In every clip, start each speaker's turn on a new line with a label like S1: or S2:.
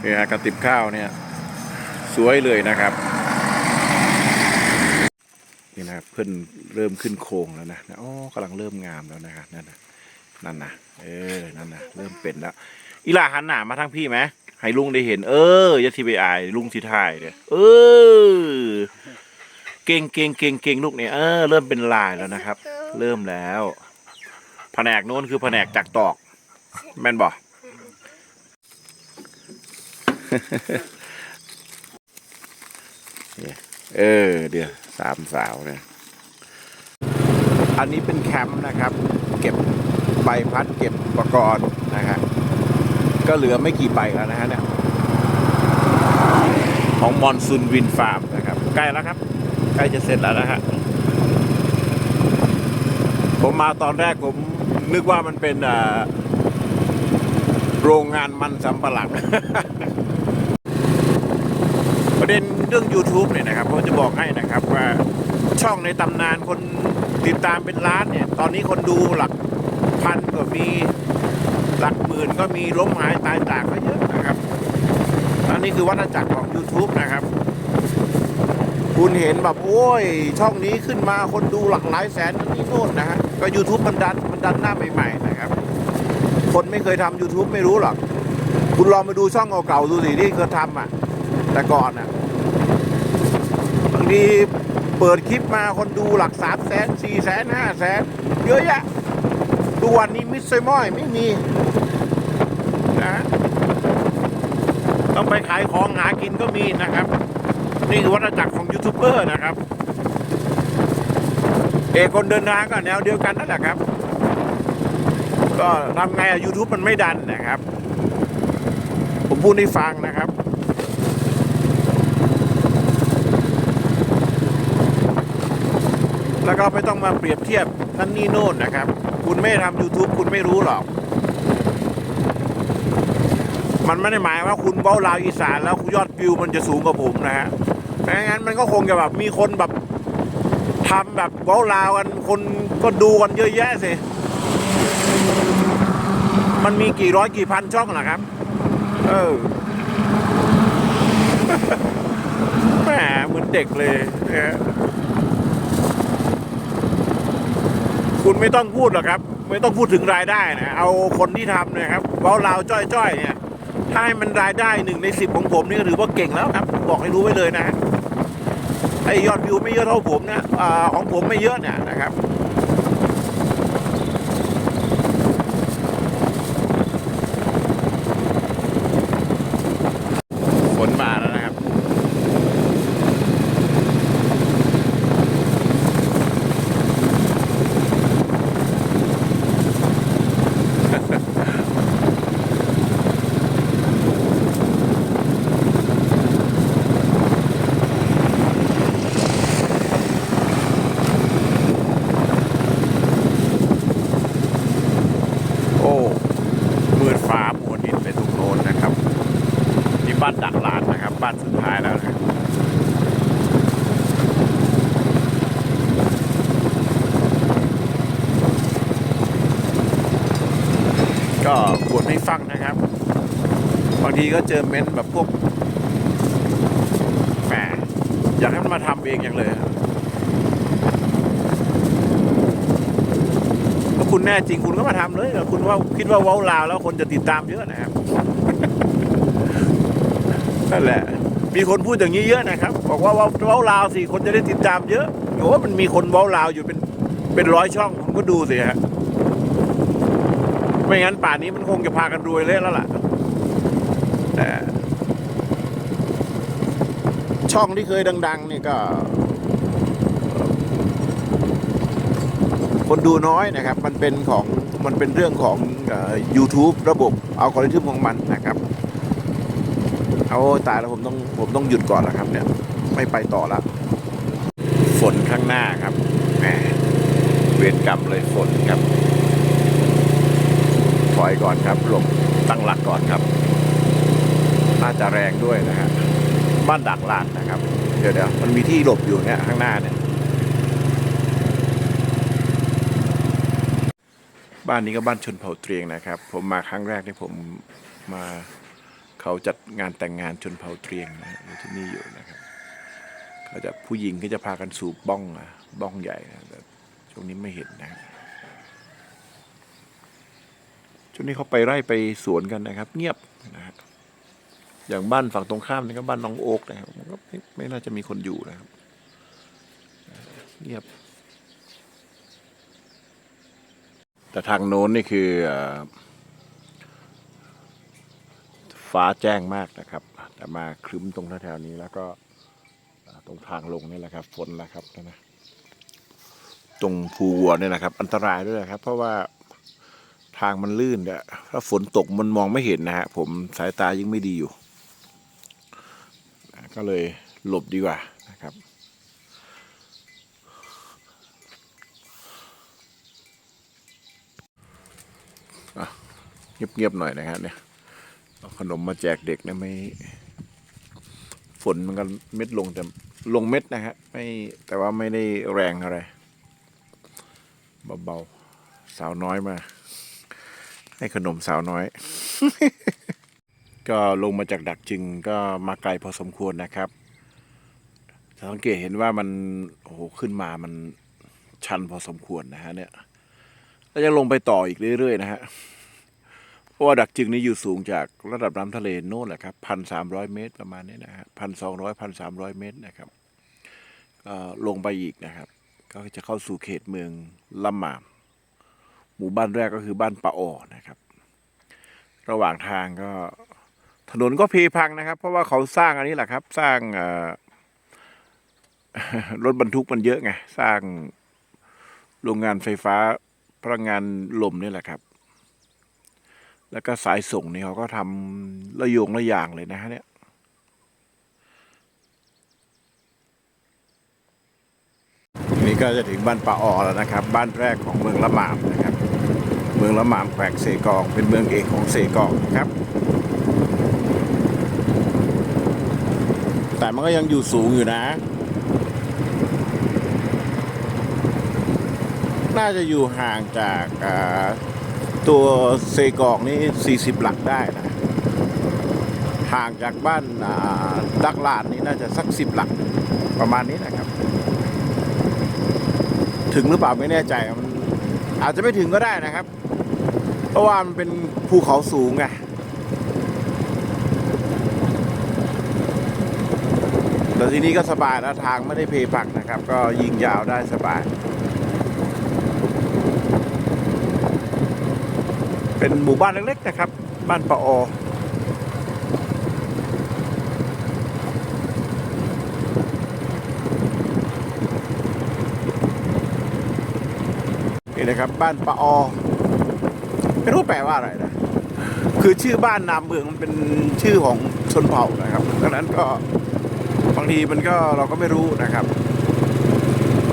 S1: เนี่ยกระติบข้าวเนี่ย สวยเลยนะครับนี่นะครับเพิ่นเริ่มขึ้นโครงแล้วนะอ๋อกำลังเริ่มงามแล้วนะครับนั่นนะนั่นนะเออนั่นนะเริ่มเป็นแล้วอีลาหันหน้ามาทางพี่ไหมให้ลุงได้เห็น เออย่าทีไปอายลุงสิถ่ายเนี่ยเออเก่งเก่งเก่งเก่งลูกเนี่ยเออเริ่มเป็นลายแล้วนะครับ เริ่มแล้ว แผนกโน้นคือแผนกจักตอก แม่นบอก เออ เดี๋ยวสามสาวเนี่ยอันนี้เป็นแคมป์นะครับ เก็บใบพัดเก็บอุปกรณ์นะครับก็เหลือไม่กี่ใบแล้วนะฮะเนี่ยของมอนซูนวินฟาร์มนะครับ ใกล้แล้วครับ ใกล้จะเสร็จแล้วนะฮะผมมาตอนแรกผมนึกว่ามันเป็นโรงงานมันสำปะหลัง ประเด็นเรื่อง YouTube เนี่ยนะครับผมจะบอกให้นะครับว่าช่องในตำนานคนติดตามเป็นล้านเนี่ย ตอนนี้คนดูหลักพันก็มีหลักหมื่นก็มีล้มหายตายจากก็เยอะนะครับอันนี้คือวัฏจักรของ YouTube นะครับ คุณเห็นแบบโอ้ย ช่องนี้ขึ้นมาคนดูหลักหลายแสนนี่โน่นนะฮะก็ YouTube มันดันมันดันหน้าใหม่ๆนะครับ คนไม่เคยทำ YouTube ไม่รู้หรอก คุณลองมาดูช่องเก่าๆดูสิที่เคยทำอะแต่ก่อนอะ บางทีเปิดคลิปมาคนดูหลักสามแสนสี่แสนห้าแสนเยอะแยะทุกวันนี้มิสเซมอยไม่มีนะต้องไปขายของหากินก็มีนะครับ นี่คือวัฏจักรของยูทูบเบอร์นะครับ เอกคนเดินทางก็แนวเดียวกันนั่นแหละครับ ก็ทำไงอะยูทูบมันไม่ดันนะครับ ผมพูดให้ฟังนะครับ แล้วก็ไม่ต้องมาเปรียบเทียบนั่นนี่โน่นนะครับ คุณไม่ทำ YouTube คุณไม่รู้หรอก มันไม่ได้หมายว่าคุณเบ้าลาวอีสานแล้วยอดวิวมันจะสูงกว่าผมนะฮะไม่งั้นมันก็คงจะแบบมีคนแบบทำแบบเบ้าลาวกันคนก็ดูกันเยอะแยะสิ มันมีกี่ร้อยกี่พันช่องนะครับ เออแหมเหมือนเด็กเลยนะฮะ คุณไม่ต้องพูดหรอกครับ ไม่ต้องพูดถึงรายได้นะเอาคนที่ทำนะครับเว้าลาจ้อยๆเนี่ยถ้าให้มันรายได้หนึ่งในสิบของผมนี่ก็ถือว่าเก่งแล้วครับ บอกให้รู้ไว้เลยนะไอยอดวิวไม่เยอะเท่าผมนะอของผมไม่เยอะเนี่ยนะครับ ฝนมาแล้วนะครับ โอ้มืดฟ้ามัวดินไปตรงโน้นนะครับนี่บ้านดักหลานนะครับ บ้านสุดท้ายแล้วนะครับ ก็บวดให้ฟังนะครับ บางทีก็เจอเม้นต์แบบพวกแหมอยากให้มันมาทำเองอย่างเลยถ้าคุณแน่จริงคุณก็มาทำเลยคุณว่าคิดว่าเว้าลาวแล้วคนจะติดตามเยอะนะครับนั่นแหละ มีคนพูดอย่างนี้เยอะนะครับ บอกว่าเว้าวลาวสิคนจะได้ติดตามเยอะโอ้มันมีคนเว้าลาวอยู่เป็นเป็นร้อยช่องผมก็ดูสิฮะ ไม่งั้นป่านนี้มันคงจะพากันรวยเละแล้วล่ะแต่ช่องที่เคยดัง ๆ นี่ก็ คนดูน้อยนะครับ มันเป็นของมันเป็นเรื่องของอ YouTube ระบบเอัลกอริทึมของมันนะครับ เอาตายแล้วผมต้องผมต้องหยุดก่อนแล้วครับ เนี่ย ไม่ไปต่อแล้วฝนข้างหน้าครับแหมเวรกรรมเลยฝนครับ ถอยก่อนครับหลบตั้งหลักก่อนครับน่าจะแรงด้วยนะฮะบ้านดักลานนะครับ เดี๋ยวเดี๋ยวมันมีที่หลบอยู่เนี่ยข้างหน้าเนี่ยบ้านนี้ก็บ้านชนเผ่าเตรียงนะครับ ผมมาครั้งแรกที่ผมมาเขาจัดงานแต่งงานชนเผ่าเตรียงนะอยู่ที่นี่อยู่นะครับเขาจะผู้หญิงก็จะพากันสูบบ้องอะบ้องใหญ่นะแต่ช่วงนี้ไม่เห็นนะครับ ช่วงนี้เขาไปไร่ไปสวนกันนะครับ เงียบนะครับอย่างบ้านฝั่งตรงข้ามนี่ก็บ้านน้องโอ๊กนะครับมันก็ไม่น่าจะมีคนอยู่นะครับ เงียบ แต่ทางโน้นนี่คือฟ้าแจ้งมากนะครับ แต่มาครึ้มตรงแถวๆนี้แล้วก็ตรงทางลงนี่แหละครับ ฝนแล้วครับนะ ตรงภูวัวเนี่ยนะครับ อันตรายด้วยนะครับ เพราะว่า ทางมันลื่นเนี่ยถ้าฝนตกมันมองไม่เห็นนะฮะ ผมสายตายิ่งไม่ดีอยู่ ก็เลยหลบดีกว่านะครับ เงียบๆหน่อยนะครับเนี่ยขนมมาแจกเด็กนะไม่ฝนมันก็เม็ดลงแต่ลงเม็ดนะฮะไม่แต่ว่าไม่ได้แรงอะไร เบา ๆ สาวน้อยมา ให้ขนมสาวน้อย ก็ลงมาจากดักจึงก็มาไกลพอสมควรนะครับสังเกตเห็นว่ามันโอ้โหขึ้นมามันชันพอสมควรนะฮะเนี่ยแล้วยังลงไปต่ออีกเรื่อยๆนะฮะเพราะว่าดักจึงนี้อยู่สูงจากระดับน้ำทะเลโน่นแหละครับพันสามร้อยเมตรประมาณนี้นะฮะพันสองร้อยพันสามร้อยเมตรนะครับก็ลงไปอีกนะครับ ก็จะเข้าสู่เขตเมืองละหมาม หมู่บ้านแรกก็คือบ้านปะออนะครับ ระหว่างทางก็ถนนก็เพพังนะครับ เพราะว่าเขาสร้างอันนี้แหละครับ สร้างรถบรรทุกมันเยอะไงสร้างโรงงานไฟฟ้าพลังงานลมนี่แหละครับ แล้วก็สายส่งนี่เขาก็ทำระโยงระย่างเลยนะฮะเนี่ยนี่ก็จะถึงบ้านป่าออแล้วนะครับ บ้านแรกของเมืองละหมามนะครับ เมืองละหมามแขวงเซกอง เป็นเมืองเอกของเซกองครับ แต่มันก็ยังอยู่สูงอยู่นะ น่าจะอยู่ห่างจากตัวเซกองนี่ 40 หลักได้นะ ห่างจากบ้านดักลานนี่น่าจะสัก 10 หลักประมาณนี้นะครับ ถึงหรือเปล่าไม่แน่ใจมัน อาจจะไม่ถึงก็ได้นะครับ เพราะว่ามันเป็นภูเขาสูงไงแต่ที่นี่ก็สบายนะทางไม่ได้เพผักนะครับ ก็ยิงยาวได้สบาย เป็นหมู่บ้านเล็กๆนะครับ บ้านปะออ นะครับ บ้านปะออไม่รู้แปลว่าอะไรนะคือชื่อบ้านนามเมืองมันเป็นชื่อของชนเผ่านะครับดังนั้นก็บางทีมันก็เราก็ไม่รู้นะครับ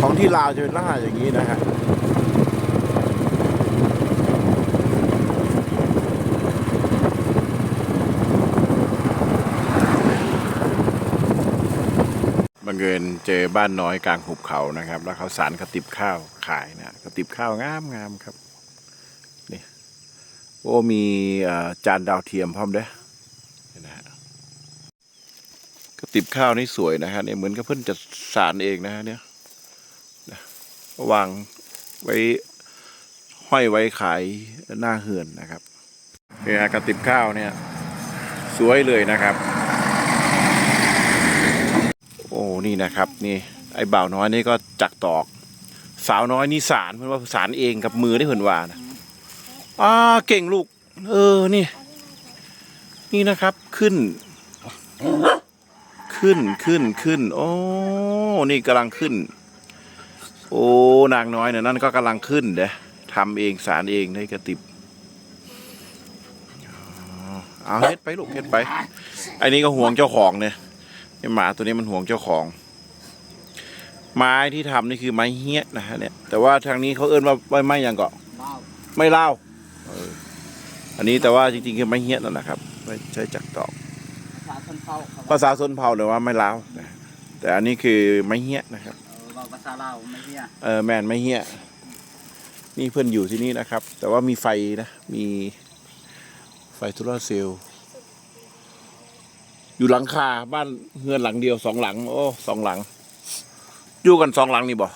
S1: ของที่ลาวจะเป็นลักษณะอย่างนี้นะฮะ เอิญเจอบ้านน้อยกลางหุบเขานะครับ แล้วเขาสารกระติบข้าวขายนะกระติบข้าวงามงามๆครับนี่โอ้มีจานดาวเทียมพร้อมเด้อนี่นะฮะกระติบข้าวนี่สวยนะฮะเนี่ยเหมือนกับเพิ่นจะสารเองนะฮะเนี่ยวางไว้ห้อยไว้ขายหน้าเหือนนะครับเนี่ยกระติบข้าวเนี่ย สวยเลยนะครับ นี่นะครับนี่ไอ้บ่าวน้อยนี่ก็จักตอก สาวน้อยนี่สารเพื่อนว่าสารเองกับมือได้เพื่อนว่านะอ่าเก่งลูก เออนี่ นี่นะครับขึ้น ขึ้นขึ้นขึ้นโอ้นี่กำลังขึ้น โอ้นางน้อยเนี่ยนั่นก็กำลังขึ้นเด้ทำเองสารเองในกระติบเอาเฮ็ดไปลูกเฮ็ดไปไอ้นี่ก็ห่วงเจ้าของเนี่ย ไอหมาตัวนี้มันห่วงเจ้าของ ไม้ที่ทำนี่คือไม้เฮี้ยนะฮะเนี่ย แต่ว่าทางนี้เขาเอิ้นว่าไม้ไม้หยังเกาะ
S2: เบ้า
S1: ไม่เล่าเอออันนี้แต่ว่าจริงๆคือไม้เฮี้ยนั่นแหละครับไม่ใช่จักตอก
S2: ภาษาชนเผ่าเขา
S1: ภาษาชนเผ่าเนี่ยว่าไม่เล่านะแต่อันนี้คือไม้เฮี้ยนะครับ
S2: เออบอกภาษาลาวไม่เฮีย
S1: เออแมนไม้เฮี้ยนี่เพื่อนอยู่ที่นี่นะครับ แต่ว่ามีไฟนะ มีไฟโซลาร์เซลล์ อยู่หลังคาบ้านเฮือนหลังเดียวสองหลัง โอ้สองหลัง อยู่กันสองหลังนี่บ่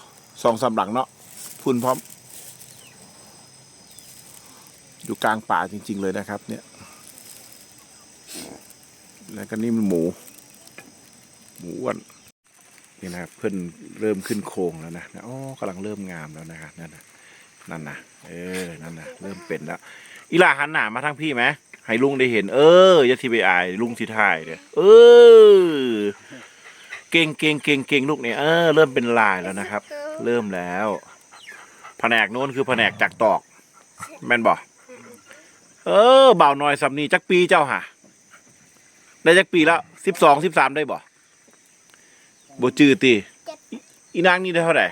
S1: สองสามหลังเนาะพุ่นพร้อม อยู่กลางป่าจริง ๆ เลยนะครับ เนี่ย แล้วก็นี่มันหมู หมูอ้วนนี่นะครับเพื่อนเริ่มขึ้นโครงแล้วนะนะอ๋อกำลังเริ่มงามแล้วนะครับนั่นนะนั่นนะเออนั่นนะเริ่มเป็นแล้วอีลาหันหน้ามาทางพี่ไหม ให้ลุงได้เห็น เออยาทีไปอายลุงที่ถ่ายเนี่ยเออ เก่งเก่งเก่งเก่งลูกเนี่ยเออเริ่มเป็นลายแล้วนะครับ เริ่มแล้วแผนกโน้นคือแผนกจักตอกแม่นบ่เออเบาหน่อยสำนีจักปีเจ้าห่ะได้จักปีแล้วสิบสองสิบสามได้บ่บ่จือตีอีอีนางนี่ได้เท่าไหร่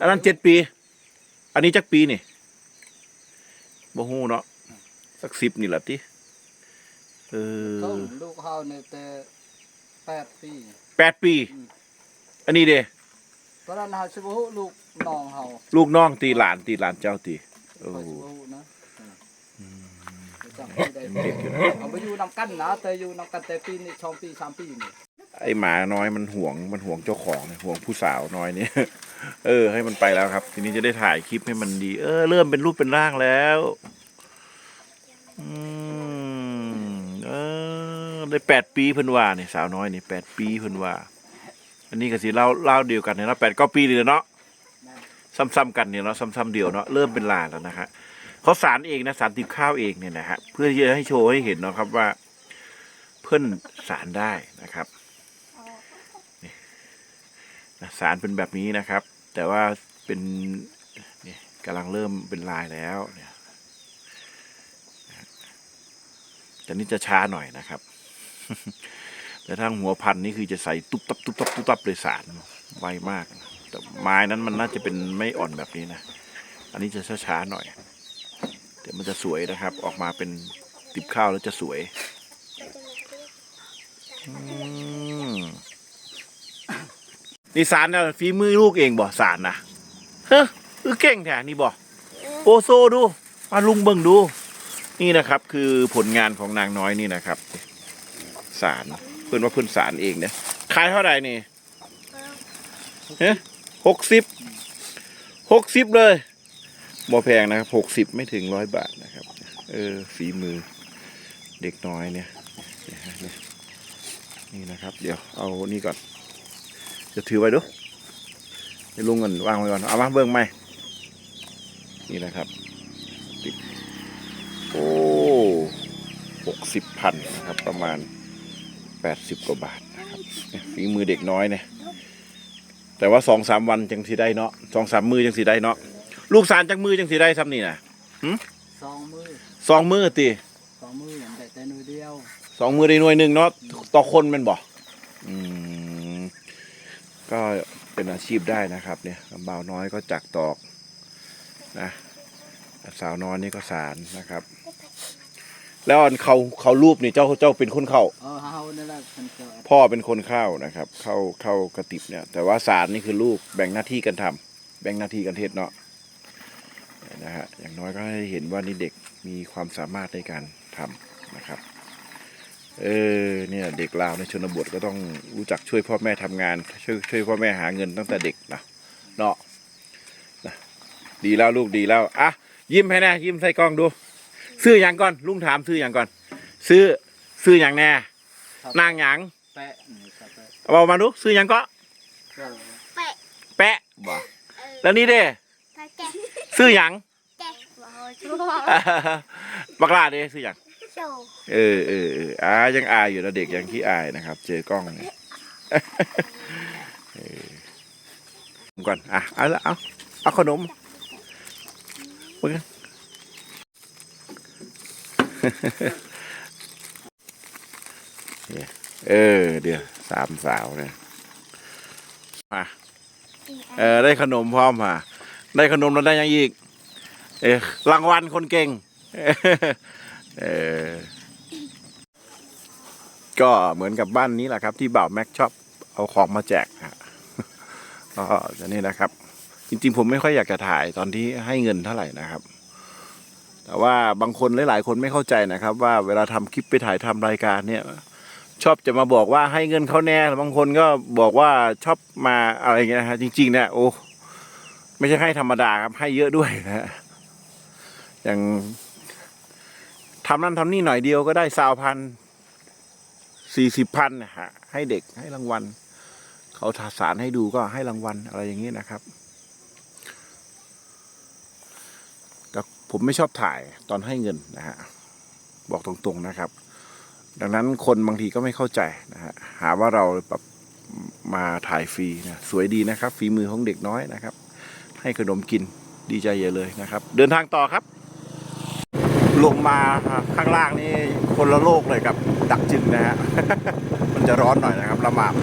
S1: อันนั้นเจ็ดปี อันนี้จักปีนี่บ่ฮู้เนาะ สักสิบนี่แหละติเออ
S2: เขาลูกเขาเนี่ยแต่แปดปี
S1: แปดปี อันนี้เด้
S2: ตอนนั้นเขาชิบหูลูกน้องเขา
S1: ลูกน้องตีหลานตีหลานเจ้าตีโอ้
S2: เขาชิบหูนะจำไม่ได้
S1: เด็กอยู่นะ
S2: เอาไปอยู่นำกันนะแต่อยู่นำกันแต่ปีนี่สองปีสามปีนี่
S1: ไอหมาน้อยมันห่วงมันห่วงเจ้าของเนี่ยห่วงผู้สาวน้อยเนี่ยเออ ให้มันไปแล้วครับ ทีนี้จะได้ถ่ายคลิปให้มันดี เออ เริ่มเป็นรูปเป็นร่างแล้ว อืมเออได้แปดปีเพิ่นว่าเนี่ยสาวน้อยนี่แปดปีเพิ่นว่า อันนี้ก็สิเล่าเล่าเดียวกันเนี่ยเนาะแปดก้าปีเลยเนาะซ้ำๆกันเนี่ยเนาะซ้ำๆเดียวเนาะเริ่มเป็นลายแล้วนะฮะเขาสารเองนะสารติดข้าวเองเนี่ยนะฮะเพื่อที่จะให้โชว์ให้เห็นเนาะครับว่า เพื่อนสารได้นะครับนะสารเป็นแบบนี้นะครับ แต่ว่าเป็นนี่กำลังเริ่มเป็นลายแล้วเนี่ยนะ แต่นี่จะช้าหน่อยนะครับ แต่ทางหัวพันนี่คือจะใส่ตุ๊บตับตุ๊บตับตุ๊บตับเลยสารไวมาก แต่ไม้นั้นมันน่าจะเป็นไม่อ่อนแบบนี้นะ อันนี้จะช้าๆหน่อยเดี๋ยวมันจะสวยนะครับ ออกมาเป็นติบข้าวแล้วจะสวยนี่สารนะฝีมือลูกเองบ่สารนะเฮ้ออเก่งแท้นี่บ่โปโซดูมาลุงเบิ่งดู นี่นะครับคือผลงานของนางน้อยนี่นะครับสารเพื่อนว่าเพื่อนสารเองเนี่ยขายเท่าไหร่นี่เฮ้หกสิบหกสิบเลยบ่แพงนะครับหกสิบไม่ถึงร้อยบาทนะครับ เออฝีมือเด็กน้อยเนี่ยเนี่ยฮะเนี่ยนี่นะครับ เดี๋ยวเอานี่ก่อน จะถือไว้ดูให้ลุงเงินวางไว้ก่อนเอามาเบิ่งไหมนี่นะครับติดโอ้หก สิบพันนะครับ ประมาณแปดสิบกว่าบาทนะครับเนี่ยฝีมือเด็กน้อยเนี่ยแต่ว่าสองสามวันจังสีได้เนาะสองสามมือจังสีได้เนาะลูกสารจังมือจังสีได้ซ้ำนี่นะ
S2: สองมือ
S1: สองมือตี
S2: สองมืออย่างแต่แต่หนูเดียว
S1: สองมือได้หน่วยหนึ่งเนาะต่อคนแมันบ่อืมก็เป็นอาชีพได้นะครับ เนี่ยบ่าวน้อยก็จักตอกนะสาวน้อยนี่ก็สารนะครับ แล้วอันเขาเขารูปนี่เจ้าเจ้าเป็นคนเข้า
S2: เออเฮานี่แหละเป็นเกิด
S1: พ่อเป็นคนเข้านะครับ เข้าเข้ากระติบเนี่ย แต่ว่าสารนี่คือลูกแบ่งหน้าที่กันทำแบ่งหน้าที่กันเทศเนาะนะฮะอย่างน้อยก็ให้เห็นว่านี่เด็กมีความสามารถในการทำนะครับเออเนี่ยเด็กลาวในชนบทก็ต้องรู้จักช่วยพ่อแม่ทำงาน ช่วยช่วยพ่อแม่หาเงินตั้งแต่เด็กนะเนาะนะดีแล้วลูกดีแล้วอะยิ้มให้แน่ยิ้มใส่กล้องดู ซื้ออย่างก่อนลุงถามซื้ออย่างก่อน ซื้อซื้ออย่างแน่
S2: ครับ
S1: นางหยัง
S2: แปะนี่ครับแปะ
S1: เอามาดูซื้อหยังก็
S2: ก็
S3: แปะ
S1: แปะบ่
S3: เออ
S1: แล้วนี่เด้
S3: ถ้าแกะ
S1: ซื้อหยัง
S3: แกะว้าวชั่ว
S1: บักลาเด้ซื้อหยัง
S3: โชว์
S1: เออเออเอออายังอายอยู่นะเด็กยังขี้อายนะครับ เจอกล้องเนี่ยเออก่อนอะเอาละเอาเอาขนมมึง เนี่ยเออ เดี๋ยวสามสาวเนี่ยมาเออ ได้ขนมพร้อมมาได้ขนมแล้วได้ยังอีก เออรางวัลคนเก่ง เออ ก็เหมือนกับบ้านนี้แหละครับ ที่บ่าวแม็กชอบเอาของมาแจกฮะก็จะนี่นะครับ จริงๆ ผมไม่ค่อยอยากจะถ่ายตอนที่ให้เงินเท่าไหร่นะครับ แต่ว่าบางคนหลาย ๆ คนไม่เข้าใจนะครับ ว่าเวลาทำคลิปไปถ่ายทำรายการเนี่ยชอบจะมาบอกว่าให้เงินเขาแน่บางคนก็บอกว่าชอบมาอะไรเงี้ยนะฮะจริงๆเนี่ยโอ้ไม่ใช่ให้ธรรมดาครับให้เยอะด้วยนะฮะอย่างทำนั่นทำนี่หน่อยเดียวก็ได้สาวพันสี่สิบพันนะฮะให้เด็กให้รางวัล เขาทาสารให้ดูก็ให้รางวัลอะไรอย่างนี้นะครับ แต่ผมไม่ชอบถ่ายตอนให้เงินนะฮะบอกตรงๆนะครับ ดังนั้นคนบางทีก็ไม่เข้าใจนะฮะหาว่าเราแบบมาถ่ายฟรีนะสวยดีนะครับ ฝีมือของเด็กน้อยนะครับ ให้ขนมกินดีใจใหญ่เลยนะครับ เดินทางต่อครับ ลงมาข้างล่างนี่คนละโลกเลยกับดักจึงนะฮะมันจะร้อนหน่อยนะครับละหมาด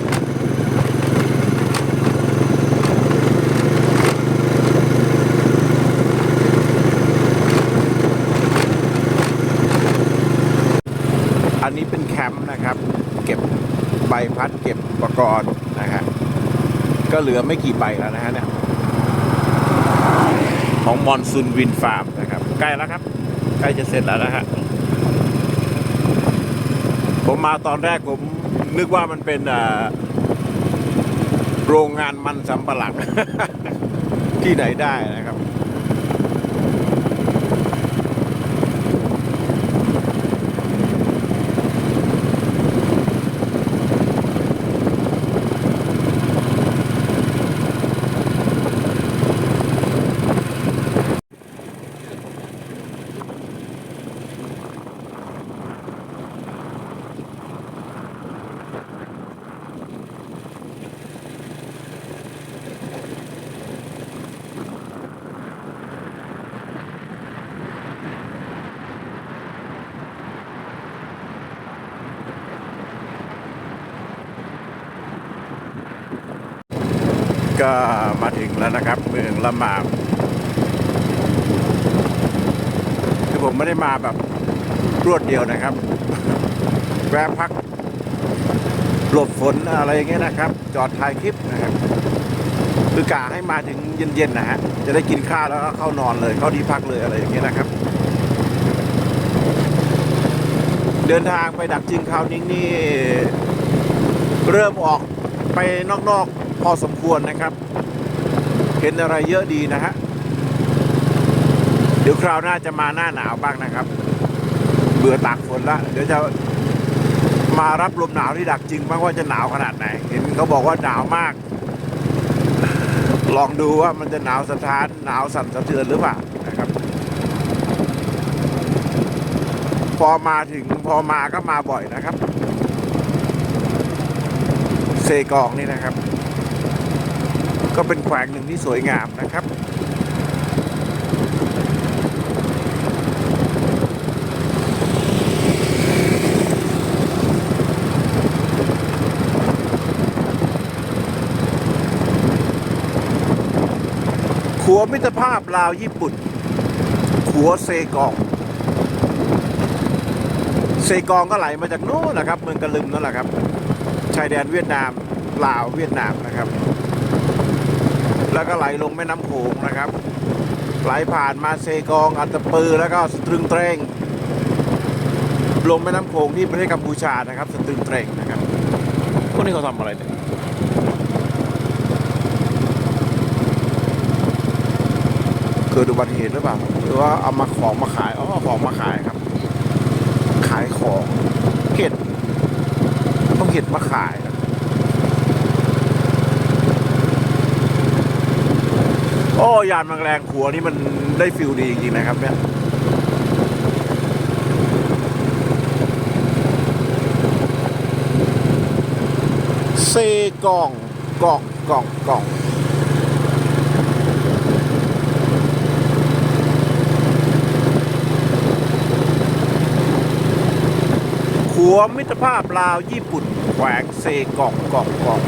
S1: อันนี้เป็นแค มป์นะครับ เก็บใบพัดเก็บอุปกรณ์นะฮะก็เหลือไม่กี่ใบแล้วนะฮะเนี่ยของมอนซูนวินฟาร์มนะครับ ใกล้แล้วครับ ใกล้จะเสร็จแล้วนะฮะผมมาตอนแรกผมนึกว่ามันเป็นโรงงานมันสำปะหลังที่ไหนได้นะครับ ก็มาถึงแล้วนะครับ เมืองละหมาดคือผมไม่ได้มาแบบรวดเดียวนะครับ แวะพัก หลบฝนอะไรอย่างเงี้ยนะครับ จอดถ่ายคลิปนะครับคือกะให้มาถึงเย็นๆนะฮะจะได้กินข้าวแล้วก็เข้านอนเลย เข้าที่พักเลยอะไรอย่างเงี้ยนะครับ เดินทางไปดักจิงคราวนี้นี่ เริ่มออกไปนอกๆ พอสมควรนะครับ เห็นอะไรเยอะดีนะฮะ เดี๋ยวคราวหน้าจะมาหน้าหนาวบ้างนะครับ เบื่อตากฝนละ เดี๋ยวจะมารับลมหนาวที่ดักจริงบ้างว่าจะหนาวขนาดไหน เห็นเขาบอกว่าหนาวมาก ลองดูว่ามันจะหนาวสะท้านหนาวสั่นสะเทือนหรือเปล่านะครับ พอมาถึงพอมาก็มาบ่อยนะครับ เซกองนี่นะครับ ก็เป็นแขวงหนึ่งที่สวยงามนะครับขัวมิตรภาพลาวญี่ปุ่น ขัวเซกอง เซกองก็ไหลมาจากโน้นนะครับ เมืองกะลึมนั่นแหละครับ ชายแดนเวียดนาม ลาวเวียดนามนะครับ แล้วก็ไหลลงแม่น้ำโขงนะครับ ไหลผ่านมาเซกองอัตปือแล้วก็สตรึงเตรงลงแม่น้ำโขงที่ประเทศกัมพูชานะครับ สตรึงเตรงนะครับพวกนี้เขาทำอะไรเนี่ยเกิดอุบัติเหตุหรือเปล่าหรือว่าเอามาของมาขายอ๋อของมาขายครับ ขายของเห็ดต้องเห็ดมาขายนะโอ้ยานบางแรงขัวนี่มันได้ฟิลดีจริงๆนะครับเนี่ยเซกองกองกองกองขัวมิตรภาพลาวญี่ปุ่นแขวงเซกองกองกอง